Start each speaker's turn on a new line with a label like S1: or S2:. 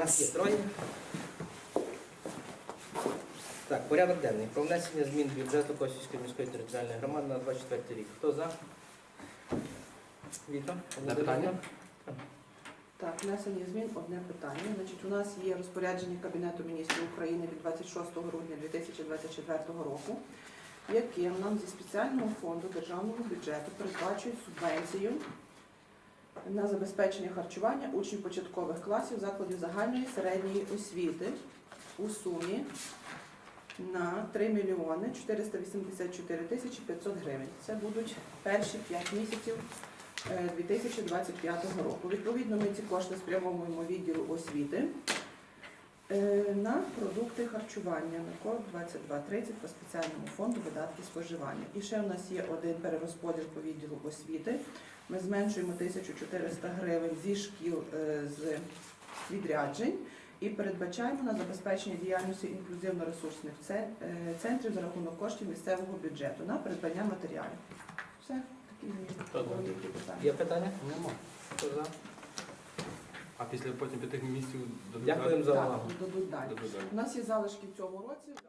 S1: Нас є троє. Так, порядок денний. Про внесення змін до бюджету Косівської міської територіальної громади на 24 рік. Хто за? Віто?
S2: Одне питання?
S3: Так, внесення змін одне питання. Значить, у нас є розпорядження Кабінету міністрів України від 26 грудня 2024 року, яким нам зі спеціального фонду державного бюджету передбачують субвенцію на забезпечення харчування учнів початкових класів закладів загальної середньої освіти у сумі на 3 мільйони 484 тисячі 500 гривень. Це будуть перші 5 місяців е, 2025 року. Відповідно, ми ці кошти спрямовуємо відділу освіти е, на продукти харчування на код 2230 по спеціальному фонду видатки споживання. І ще у нас є один перерозподіл по відділу освіти. Ми зменшуємо 1400 гривень зі шкіл е, з відряджень і передбачаємо на забезпечення діяльності інклюзивно-ресурсних е, центрів за рахунок коштів місцевого бюджету на придбання матеріалів. Все, такі питання.
S1: Є питання?
S2: Нема. А після потім п'яти місяців додати?
S1: Дякуємо за
S3: Так,
S1: увагу.
S3: далі.
S2: Додуть далі.
S3: У нас є залишки в цьому році.